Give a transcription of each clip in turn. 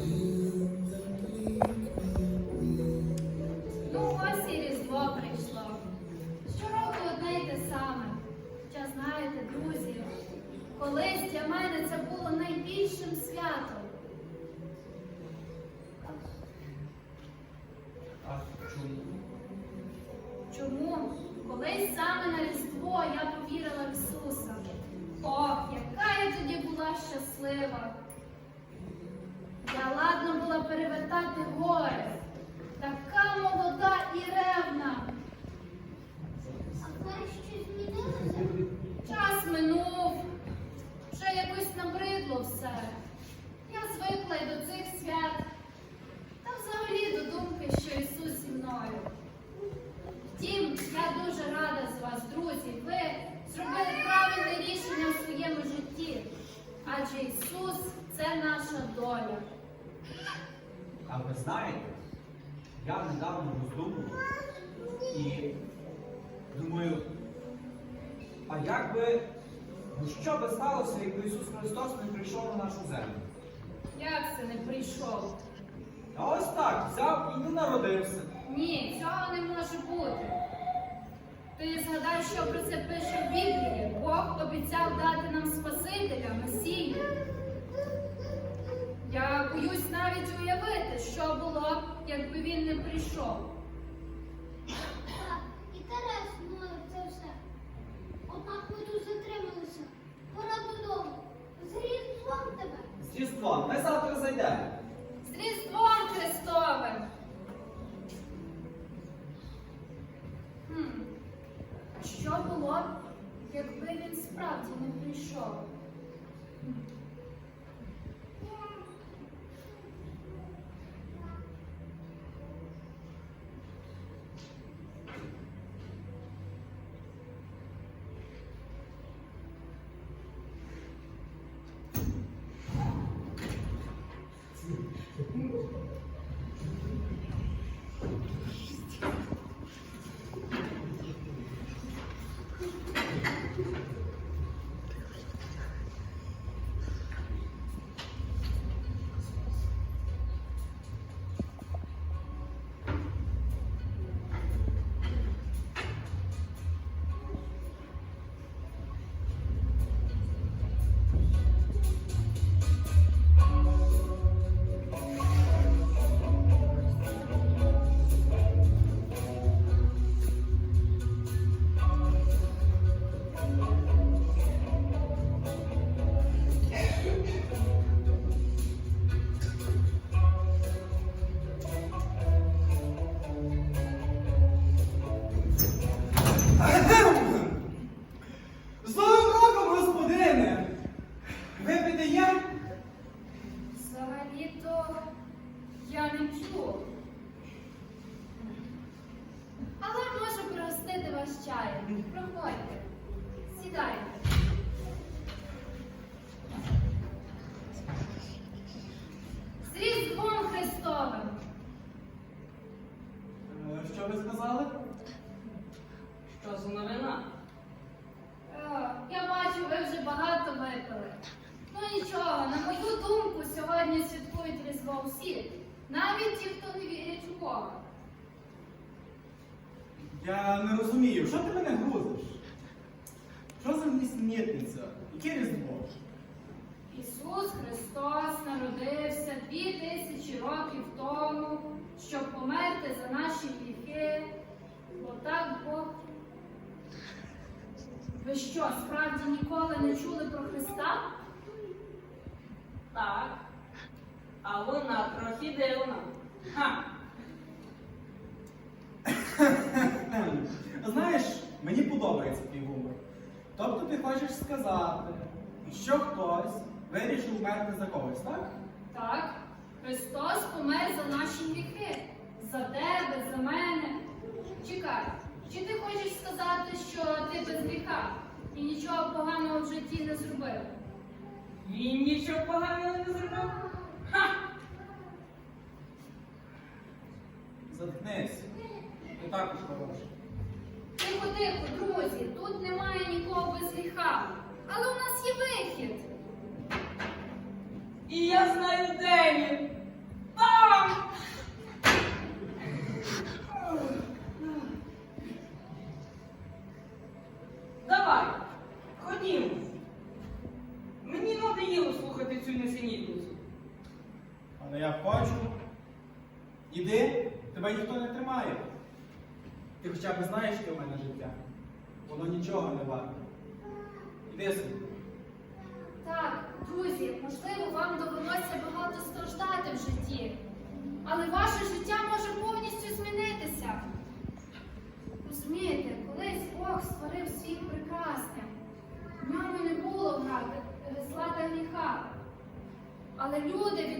Ну знаєте, я недавно роздумував і думаю, а як би, ну що би сталося, якби Ісус Христос не прийшов на нашу землю? Як це не прийшов? А ось так, взяв і не народився. Ні, цього не може бути. Ти згадай, що про це пише в Біблії. Бог обіцяв дати нам Спасителя, Месію. Я боюсь навіть уявити, що було, якби він не прийшов. Так, інтересно ну, це все. Однак ми тут затрималися. Пора додому. З Різдвом тебе. З Різдвом, ми завтра зайдемо. З Різдвом Христовим! Хм. А що було, б, якби він справді не прийшов? Ви сказали? Що за новина? Е, Я бачу, ви вже багато випили. Ну нічого, на мою думку, сьогодні святкують Різдво всі. Навіть ті, хто не вірять у Бога. Я не розумію, що ти мене грузиш? Що за нісенітниця? Яке різдво? Ісус Христос народився дві тисячі років тому, щоб померти за наші гріхи. Бо так Бог. Ви що, справді ніколи не чули про Христа? Так. А вона трохи дивна. Ха! Знаєш, мені подобається твій гумор. Тобто ти хочеш сказати, що хтось вирішив вмерти за когось, так? Так, Христос помер за наші гріхи. За тебе, за мене. Чекай, чи ти хочеш сказати, що ти без гріха і нічого поганого в житті не зробив? Він нічого поганого не зробив. Ха! Заткнись. Ти також хороший. Тихо, тихо, друзі, тут немає нікого без гріха. Але у нас є вихід. І я знаю, де він.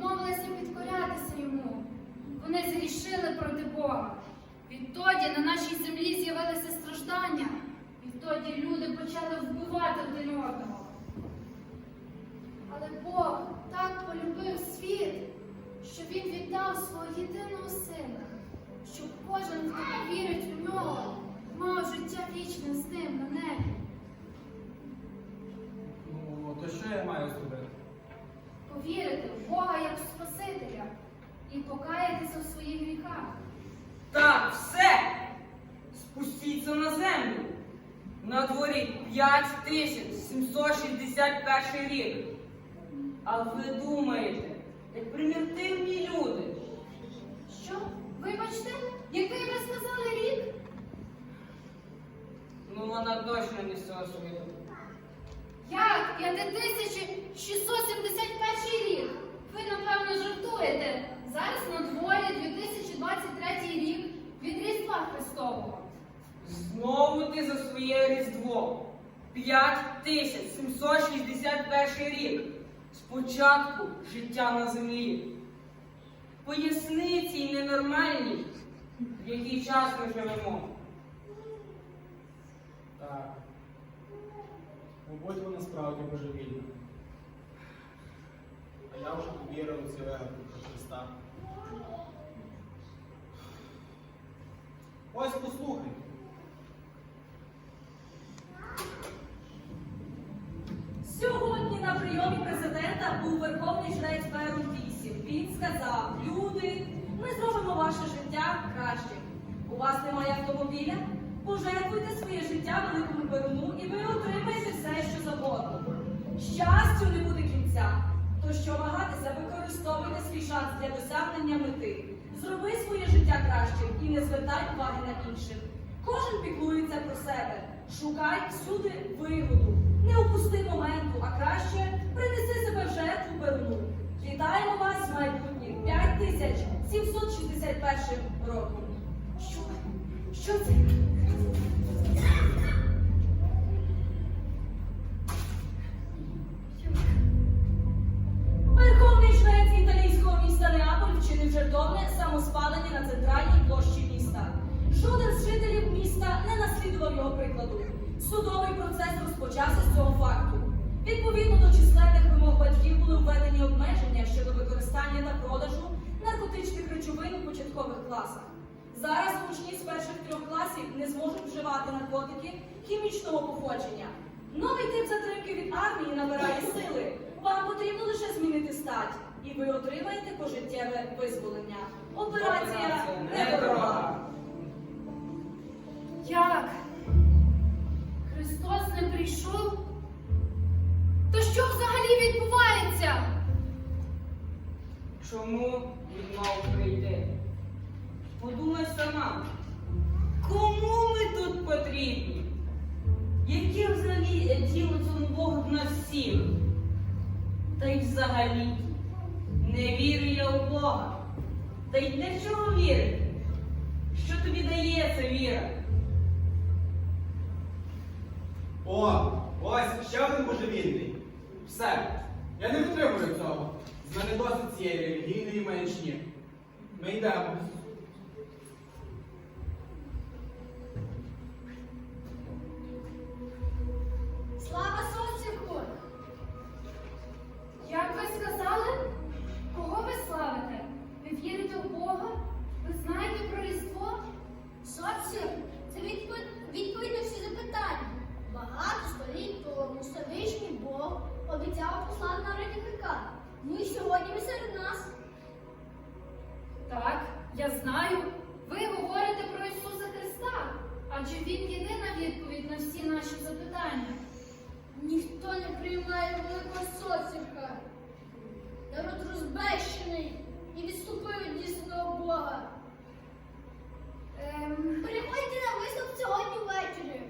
Відмовилися підкорятися йому. Вони зрішили проти Бога. Відтоді на нашій землі з'явилися страждання. Відтоді люди почали вбивати один одного. Але Бог так полюбив світ, що Він віддав свого єдиного сина, щоб кожен, хто вірить у нього, мав життя вічне з ним на небі. Ну, то що я маю зробити? Повірити в Бога як в Спасителя і покаятися в своїх гріхах. Так, все! Спустіться на землю. На дворі 5761 рік. А ви думаєте, як примітивні люди, Що? Вибачте, який ви сказали рік? ну вона точно не з цього світу. Як? 5671 рік. Ви, напевно, жартуєте. Зараз на дворі 2023 рік від Різдва Христового. Знову ти за своє Різдво. 5761 рік. Спочатку життя на землі. Поясни цій ненормальній, в який час ми живемо. Мабуть, вона справді божевільна. А я вже повірив у цю вигадку про Христа. Ось послухай. Шанс для досягнення мети. Зроби своє життя кращим і не звертай уваги на інших. Кожен піклується про себе. Шукай всюди вигоду. Не упусти моменту, а краще принеси себе в жертву перуну. Вітаємо вас з майбутнім 5761 роком. Що? Що це? Розпочався з цього факту. Відповідно до численних вимог батьків були введені обмеження щодо використання та продажу наркотичних речовин у початкових класах. Зараз учні з перших трьох класів не зможуть вживати наркотики хімічного походження. Новий тип затримки від армії набирає сили. Вам потрібно лише змінити стать, і ви отримаєте пожиттєве визволення. Операція недорога. Як? Христос не прийшов? То що взагалі відбувається? Чому він мав прийти? Подумай сама, кому ми тут потрібні? Яке взагалі діло цьому Богу в нас всіх? Та й взагалі, не вірю я у Бога. Та й для чого вірити? Що тобі дає ця віра? О, ось ще один божевільний. Все. Я не витримую цього. З мене досить цієї релігійної меншні. Ми йдемо. Адже Він єдина відповідь на всі наші запитання. Ніхто не приймає великого соцірка. Народ розбещений, і відступив від дійсного Бога. Ем, Приходьте на виступ сьогодні ввечері.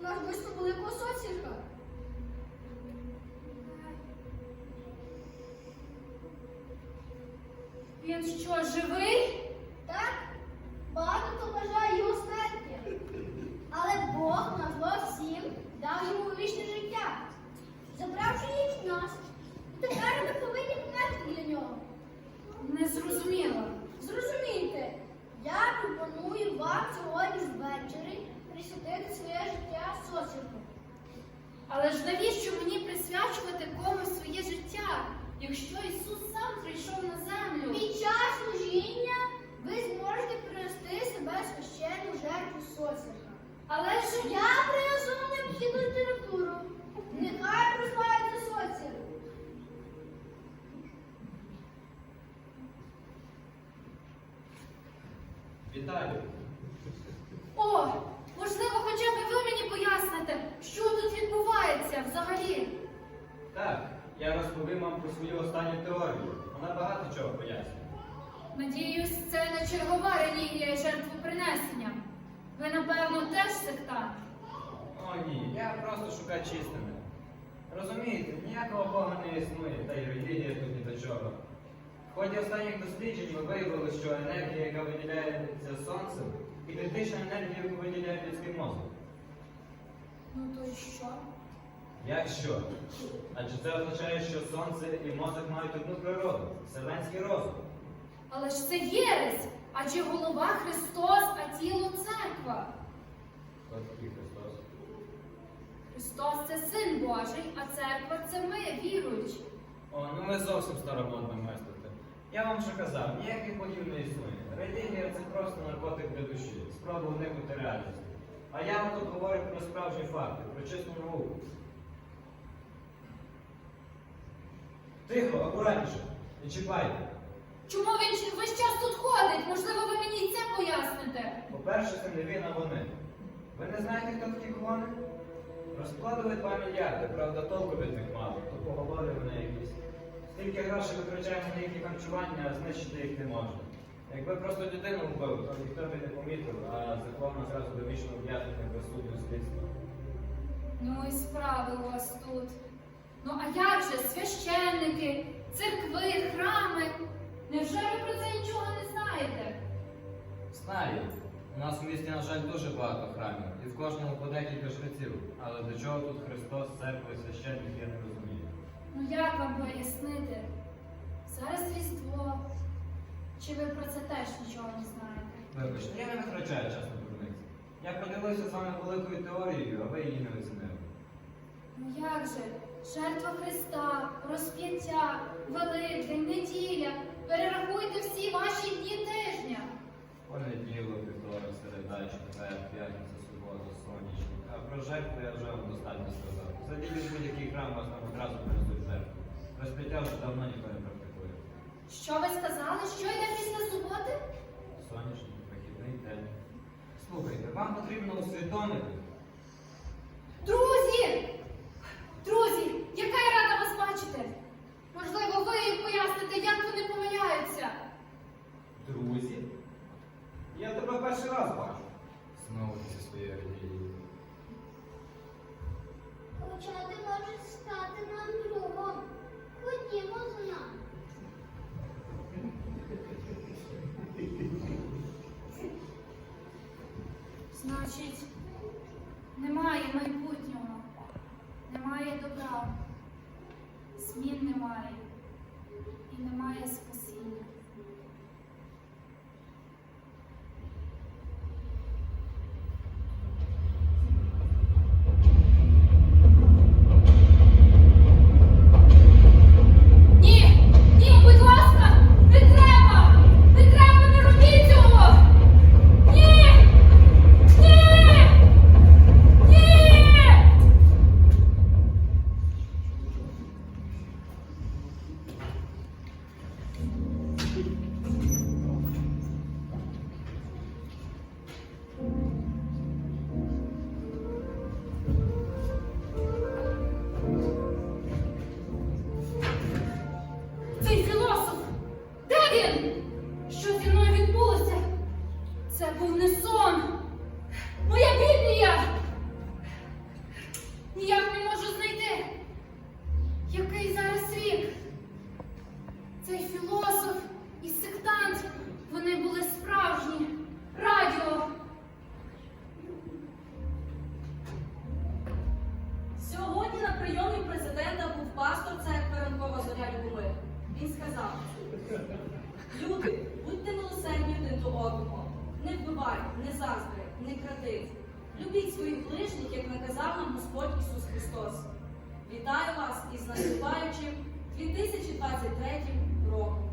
У нас виступ великого соцсірка. він що, живий? Так? Багато хто бажає його смерті. Але Бог на зло всім дав йому вічне життя, забравши їх від нас. І тепер ми повинні померти для нього. Не зрозуміло. Зрозумійте, я пропоную вам сьогодні ввечері присвятити своє життя соціуму. Але ж навіщо мені присвячувати комусь своє життя, якщо Ісус сам прийшов на землю? Під час служіння ви зможете принести себе священну жертву соціума. Але ж Я принесу необхідну літературу. Нехай прославиться соціум. Вітаю. О, можливо, хоча б ви мені поясните, що тут відбувається взагалі. Так, я розповім вам про свою останню теорію. Вона багато чого пояснює. Надіюсь, це не чергова релігія. Ви, напевно, теж сектант. О, ні, я просто шукач істини. Розумієте, ніякого Бога не існує, та й релігія тут ні до чого. В ході останніх досліджень ми виявили, що енергія, яка виділяється сонцем, ідентична енергії, яку виділяє людський мозок. Ну то й що? Як що? Адже це означає, що сонце і мозок мають одну природу вселенський розум. Але ж це єресь, адже голова Христос, а тіло церква. Христос. Христос це син Божий, а церква це ми, віруючі. О, ну ви зовсім старомодно мислите. Я вам вже казав, ніяких богів не існує. Релігія це просто наркотик для душі, спроба уникнути реальності. А я вам тут говорю про справжні факти, про чесну науку. Тихо, акуратніше, не чіпайте. Чому він весь час тут ходить? Можливо, ви мені це поясните. По-перше, це не він, а вони. Ви не знаєте, хто такі клони? Розкладали 2 мільярди, правда, толку від них мало, то поговори вони якісь. Стільки грошей витрачаємо на їхнє харчування, а знищити їх не можна. Якби просто дитину вбив, то ніхто б не помітив, а за клона зразу до вічного ув'язнення без суду слідства. Ну і справи у вас тут. Ну а як же священники, церкви, храми? Знаю. У нас у місті, на жаль, дуже багато храмів, і в кожному по декілька жреців. Але до чого тут Христос, церква і священник, я не розумію. Ну як вам пояснити? Зараз Різдво. Чи ви про це теж нічого не знаєте? Вибачте, я не витрачаю час на дурниці. Я поділився з вами великою теорією, а ви її не оцінили. Ну як же? Жертва Христа, розп'яття, Великдень, неділя. Перерахуйте всі ваші дні тижня. Понеділок, вівторок, середа, четвер, п'ятниця, субота, сонячник. А про жертву я вже вам достатньо сказав. Зайдіть у будь-який храм, вас там одразу принесуть жертву. Розп'яття вже давно ніхто не практикує. Що ви сказали? Що йде після суботи? Сонячний, вихідний день. Слухайте, вам потрібно усвідомити! Друзі, немає і немає спасіння. Вітаю вас із наступаючим 2023 роком.